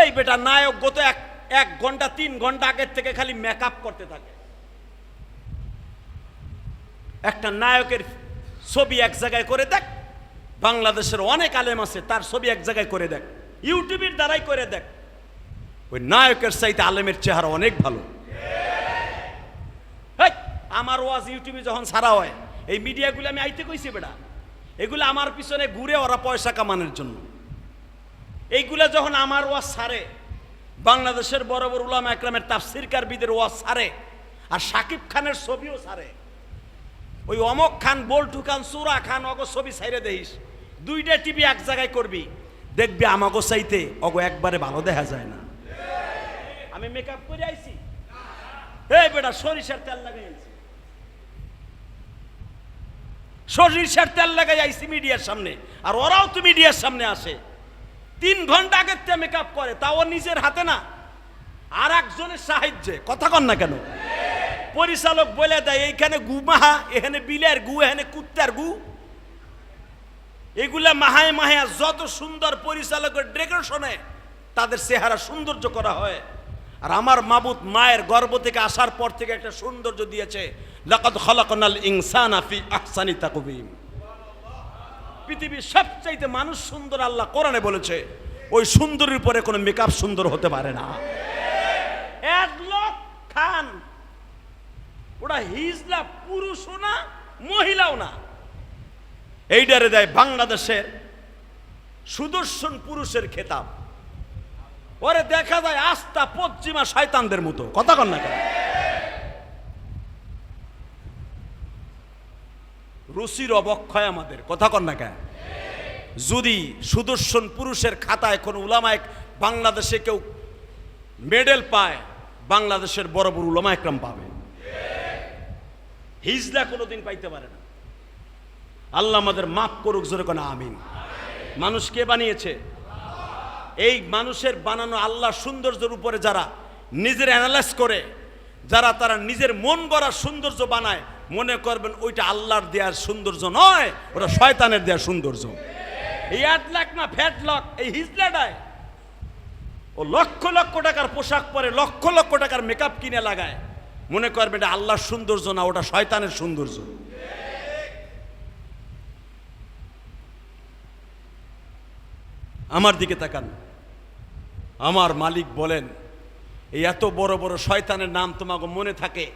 এই বেটা নায়ক গত এক এক ঘণ্টা, তিন ঘণ্টা আগের থেকে খালি মেকআপ করতে থাকে। একটা নায়কের ছবি এক জায়গায় করে দেখ, বাংলাদেশের অনেক আলেম আছে, তার ছবি এক জায়গায় করে দেখ, ইউটিউবের দ্বারাই করে দেখ। ওই নায়কের চাইতে আলেমের চেহারা অনেক ভালো। আমার ওয়াজ ইউটিউবে যখন ছাড়া হয়, এই মিডিয়াগুলো আমি আইতে কইছি বেটা, এগুলো আমার পিছনে ঘুরে ওরা পয়সা কামানোর জন্য। এইগুলা যখন আমার ওয়াজ সারে, বাংলাদেশের বড় বড় উলামা একরামের তাফসির কারবিদের ওয়াজ ছাড়ে আর সাকিব খানের ছবিও সারে। ওই অমক খান, বল্টু খান, সুরা খান, অগ ছবি সাইরে দেখিস দুইটা টিভি এক জায়গায় করবি, দেখবি আমাগো চাইতে অগো একবারে ভালো দেখা যায় না। আমি মেকআপ করে আইছি। এই বেটা, সরিষার তেল লাগাই আইছি। সরিষার তেল লাগাই আইছি মিডিয়ার সামনে, আর ওরাও তো মিডিয়ার সামনে আসে। তিন ঘণ্টা আগের থেকে মেকআপ করে, তাও নিজের হাতে না। আর একজনের সাহায্যে, কথা কন না কেন? পরিচালক বলে দেয়, এইখানে গু মাহা, এখানে বিলের গু, এখানে কুত্তার গু। এগুলা মাহায় মাহায় যত সুন্দর পরিচালকের ডেকোরেশনে তাদের চেহারা সৌন্দর্য করা হয়। আর আমার মাবুত মায়ের গর্ভ থেকে আসার পর থেকে একটা সৌন্দর্য দিয়েছে, লাকাদ খলাকনাল ইনসানা আফি আহসানি তাকবীম পৃথিবীর সবচাইতে মানুষ সুন্দর আল্লাহ কোরআনে বলেছে, ওই সুন্দরীর উপরে কোনো মেকআপ সুন্দর হতে পারে না। অ্যাডলক খান, ওটা হিজলা পুরুষও না, মহিলাও না। এইটারে দেয় বাংলাদেশের সুদর্শন পুরুষের খেতাব। ওরে দেখা যায় আস্থা পশ্চিমা শয়তানদের মতো। কথা কন না কেন? রুচির অবক্ষয় আমাদের। কথা কন না কেন? যদি সুদর্শন পুরুষের খাতায় কোনো উলামায় বাংলাদেশে কেউ মেডেল পায়, বাংলাদেশের বড় বড় উলামা একরাম পাবে। হিজলা কোনোদিন পাইতে পারে না। আল্লাহ আমাদের মাফ করুক, জোরে কোন, আমিন। মানুষ কে বানিয়েছে? এই মানুষের বানানো আল্লাহ সৌন্দর্যের উপরে যারা নিজের অ্যানালাইজ করে, যারা তারা নিজের মন গড়া সৌন্দর্য বানায় মনে করবেন ওইটা আল্লাহর দেওয়ার সৌন্দর্য নয়, ওটা শয়তানের দেওয়ার সৌন্দর্য। এই লাখ না ফ্যাট লক, এই হিজলাটায় ও লক্ষ লক্ষ টাকার পোশাক পরে, লক্ষ লক্ষ টাকার মেকআপ কিনে লাগায়। মনে করবে এটা আল্লাহর সৌন্দর্য না, ওটা শয়তানের সৌন্দর্য। আমার দিকে তাকান। আমার মালিক বলেন, এই এত বড় বড় শয়তানের নাম তোমাকে মনে থাকে?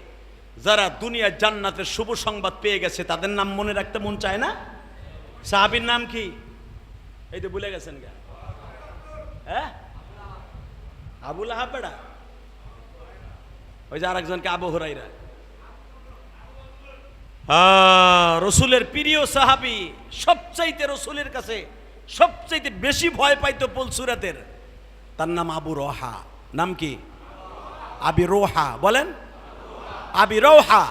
যারা দুনিয়ার জান্নাতের শুভ সংবাদ পেয়ে গেছে, তাদের নাম মনে রাখতে মন চায় না? সাহাবির নাম কি? এই তো ভুলে গেছেন গা। হ্যাঁ? আবুল আহাবেড়া ওই যে আরেকজনকে আবু হরাইরা রসুলের প্রিয় সাহাবি, সবচাইতে রসুলের কাছে সবচাইতে বেশি ভয় পাইতো পলসুরাতের তার নাম আবু রহা। নাম কি? আবি রোহা। বলেন। আবি রৌহা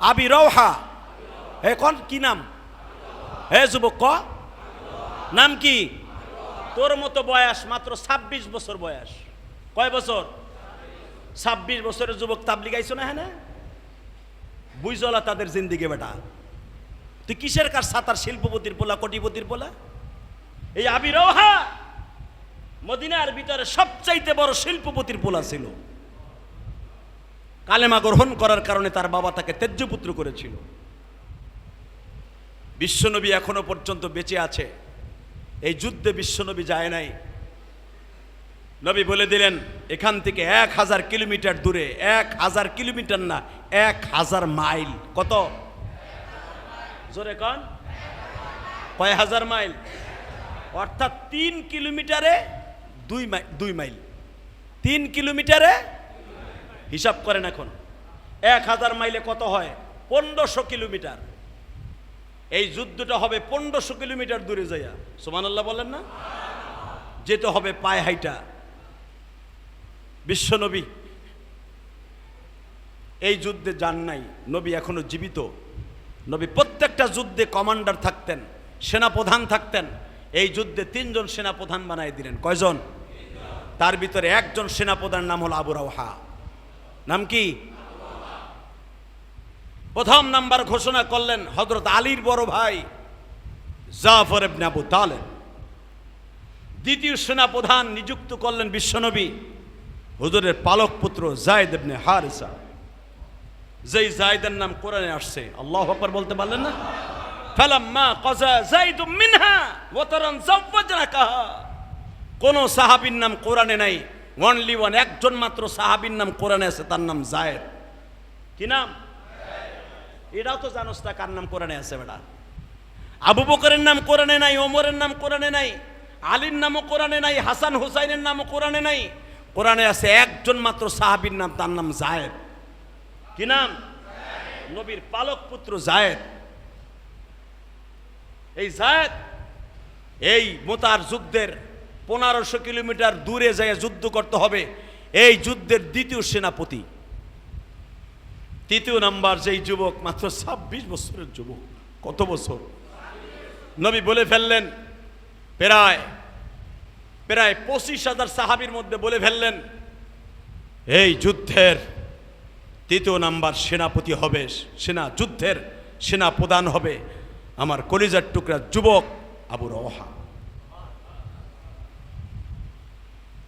আবি রৌহা হে কোন? কি নাম? হে যুবক ক? নাম কি? তোর মতো বয়স, মাত্র ২৬ বছর বয়স। কয় বছর? ছাব্বিশ বছরের যুবক তাবলিগ আইছো না হ্যাঁ বুঝলা তাদের জিন্দিগি বেটা। তুই কিসের কার সাতার? শিল্পপতির পোলা, কোটিপতির পোলা? এই আবিরোহা মদিনার ভিতরে সবচাইতে বড় শিল্পপতির পোলা ছিল। কালেমা গ্রহণ করার কারণে তার বাবা তাকে তেজ্যপুত্র করেছিল। বিশ্বনবী এখনও পর্যন্ত বেঁচে আছে। এই যুদ্ধে বিশ্বনবী যায় নাই। নবী বলে দিলেন, এখান থেকে এক হাজার কিলোমিটার দূরে, এক হাজার কিলোমিটার না, এক হাজার মাইল। কত? জোরে কন। কয় হাজার মাইল? অর্থাৎ তিন কিলোমিটারে দুই মাইল দুই মাইল। তিন কিলোমিটারে হিসাব করেন এখন। এক হাজার মাইলে কত হয়? পনেরোশো কিলোমিটার। এই যুদ্ধটা হবে পনেরোশো কিলোমিটার দূরে যাইয়া। সুমানাল্লাহ বলেন না? যেতে হবে পায়ে হাইটা। বিশ্বনবী এই যুদ্ধে যান নাই। নবী এখনও জীবিত। নবী প্রত্যেকটা যুদ্ধে কমান্ডার থাকতেন, সেনাপ্রধান থাকতেন। এই যুদ্ধে তিনজন সেনাপ্রধান বানাই দিলেন। কয়জন? তার ভিতরে একজন সেনাপ্রধান নাম হল আবু রাওহা। নাম কি? প্রথম নাম্বার ঘোষণা করলেন হজরত আলীর বড় ভাই জাফর আবু তালেব। দ্বিতীয় সেনাপ্রধান নিযুক্ত করলেন বিশ্বনবী, হুজুরের পালক পুত্র জায়দ ইবনে হারিসা। যেই জায়দের নাম কোরআনে আসছে, আল্লাহ আকবার বলতে পারলেন না? ফালাম্মা কাজা জাইদু মিনহা ওয়াতারান যাওয়াজনাকাহা কোন সাহাবীর নাম কোরআনে নাই ওয়ানলি ওয়ান একজন মাত্র সাহাবীর নাম কোরআনে আছে, তার নাম জায়েদ। কি নাম? এটাও তো জানোস না কার নাম কোরআনে আছে বেটা। আবু বকরের নাম কোরআনে নাই, ওমরের নাম কোরআনে নাই, আলীর নামও কোরআনে নাই, হাসান হুসাইনের নামও কোরআনে নাই। কোরআনে আছে একজন মাত্র সাহাবীর নাম, তার নাম জায়েদ। কি নাম? নবীর পালক পুত্র জায়েদ। এই জায়েদ, এই মোতার যুদ্ধের পনেরোশো কিলোমিটার দূরে যায় যুদ্ধ করতে হবে। এই যুদ্ধের দ্বিতীয় সেনাপতি। তৃতীয় নাম্বার যেই যুবক, মাত্র ছাব্বিশ বছরের যুবক। কত বছর? নবী বলে ফেললেন, প্রায় প্রায় পঁচিশ হাজার সাহাবির মধ্যে বলে ফেললেন, এই যুদ্ধের তৃতীয় নাম্বার সেনাপতি হবে, সেনা যুদ্ধের সেনা প্রধান হবে। আমার কলিজার টুকরা যুবক আবু রহা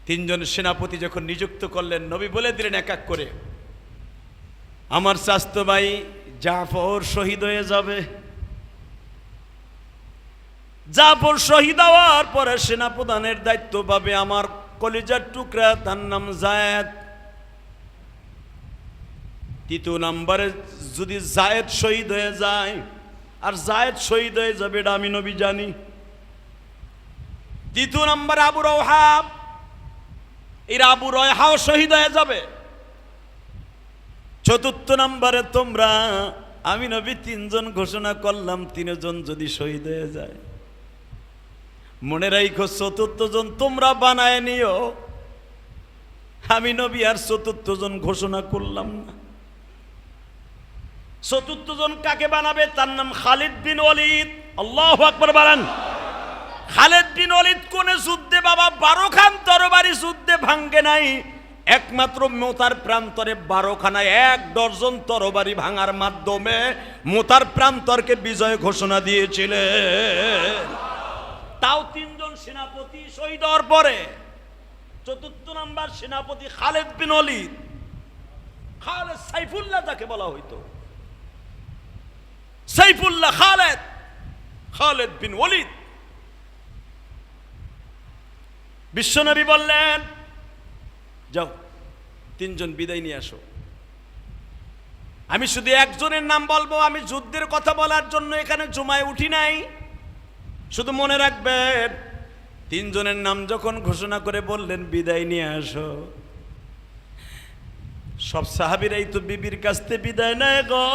তিনজন সেনাপতি যখন নিযুক্ত করলেন, নবী বলে দিলেন এক এক করে, আমার স্বাস্থ্য ভাই জাফর শহীদ হয়ে যাবে। জাফর শহীদ হওয়ার পরে সেনাপ্রধানের দায়িত্ব পাবে আমার কলিজার টুকরা, তার নাম জায়েদ। তৃতীয় নাম্বারে যদি জায়েদ শহীদ হয়ে যায়, আর জায়েদ শহীদ হয়ে যাবে এটা আমি নবী জানি। তৃতীয় নম্বর আবু রহাব এর আবু রয়হাও শহীদ হয়ে যাবে। চতুর্থ নম্বরে তোমরা, আমি নবী তিনজন ঘোষণা করলাম, তিনজন যদি শহীদ হয়ে যায়। মনে রাখো চতুর্থ জন তোমরা বানায় নিও। আমি নবী আর চতুর্থ জন ঘোষণা করলাম না। চতুর্থ জন কাকে বানাবে? তার নাম খালিদ বিন ওয়ালিদ। আল্লাহ আকবর বানান। খালেদ বিন ওয়ালিদ কোনে যুদ্ধে বাবা বারো খান তরবারি যুদ্ধে ভাঙ্গে নাই। একমাত্র মোতার প্রান্তরে বারোখানায় এক ডজন তরবারি ভাঙার মাধ্যমে মোতার প্রান্তরকে বিজয় ঘোষণা দিয়েছিলেন তাও তিনজন সেনাপতি শহীদ হওয়ার পরে চতুর্থ নাম্বার সেনাপতি খালেদ বিন অলিদ খালেদ সাইফুল্লাহ তাকে বলা হইতো। সাইফুল্লাহ খালেদ খালেদ বিন ওলিদ বিশ্বনবী বললেন, যাও, তিনজন বিদায় নিয়ে আসো। আমি শুধু একজনের নাম বলব, আমি যুদ্ধের কথা বলার জন্য এখানে জুমায় উঠি নাই। শুধু মনে রাখবেন, তিনজনের নাম যখন ঘোষণা করে বললেন, বিদায় নিয়ে আসো। সব সাহাবিরাই তো বিবির কাছ থেকে বিদায় নেয় গো।